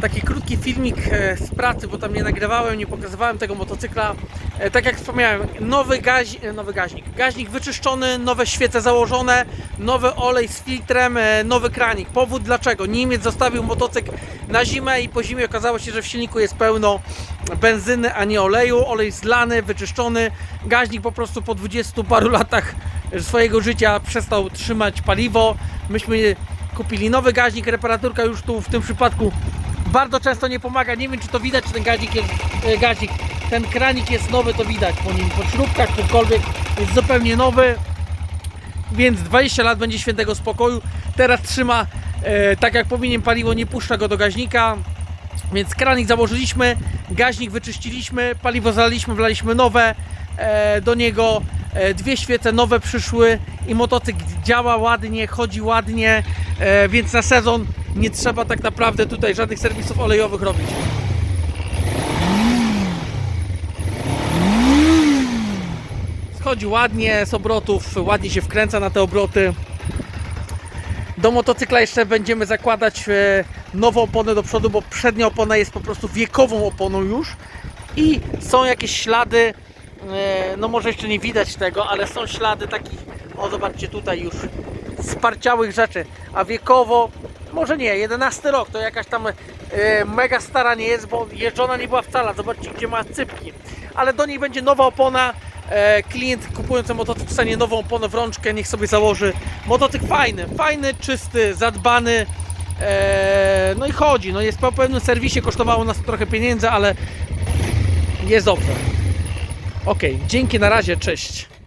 taki krótki filmik e, z pracy, bo tam nie nagrywałem, nie pokazywałem tego motocykla. E, Tak jak wspomniałem, nowy, gazi, e, nowy gaźnik, gaźnik wyczyszczony, nowe świece założone, nowy olej z filtrem, nowy kranik. Powód dlaczego? Niemiec zostawił motocykl na zimę i po zimie okazało się, że w silniku jest pełno benzyny, a nie oleju. Olej zlany, wyczyszczony. Gaźnik po prostu po 20 paru latach swojego życia przestał trzymać paliwo. Myśmy kupili nowy gaźnik, reparaturka już tu w tym przypadku bardzo często nie pomaga. Nie wiem czy to widać, czy ten gaźnik jest e, gaźnik. Ten kranik jest nowy, to widać po nim, po śrubkach, czymkolwiek jest zupełnie nowy. Więc 20 lat będzie świętego spokoju. Teraz trzyma e, tak jak powinien paliwo, nie puszcza go do gaźnika. Więc kranik założyliśmy, gaźnik wyczyściliśmy, paliwo zalaliśmy, wlaliśmy nowe e, do niego. E, dwie świece nowe przyszły i motocykl działa ładnie, chodzi ładnie, e, więc na sezon nie trzeba tak naprawdę tutaj żadnych serwisów olejowych robić. Schodzi ładnie z obrotów, ładnie się wkręca na te obroty. Do motocykla jeszcze będziemy zakładać e, nową oponę do przodu, bo przednia opona jest po prostu wiekową oponą już i są jakieś ślady, e, no może jeszcze nie widać tego, ale są ślady takich, o zobaczcie tutaj już, sparciałych rzeczy, a wiekowo, może nie, 11 rok, to jakaś tam e, mega stara nie jest, bo jeżdżona nie była wcale, zobaczcie gdzie ma cypki, ale do niej będzie nowa opona, e, klient kupujący motocykl dostanie nową oponę w rączkę, niech sobie założy. Motocykl fajny, fajny, czysty, zadbany. E, no i chodzi, no jest po pewnym serwisie, kosztowało nas trochę pieniędzy, ale jest dobrze. Ok, dzięki, na razie, cześć.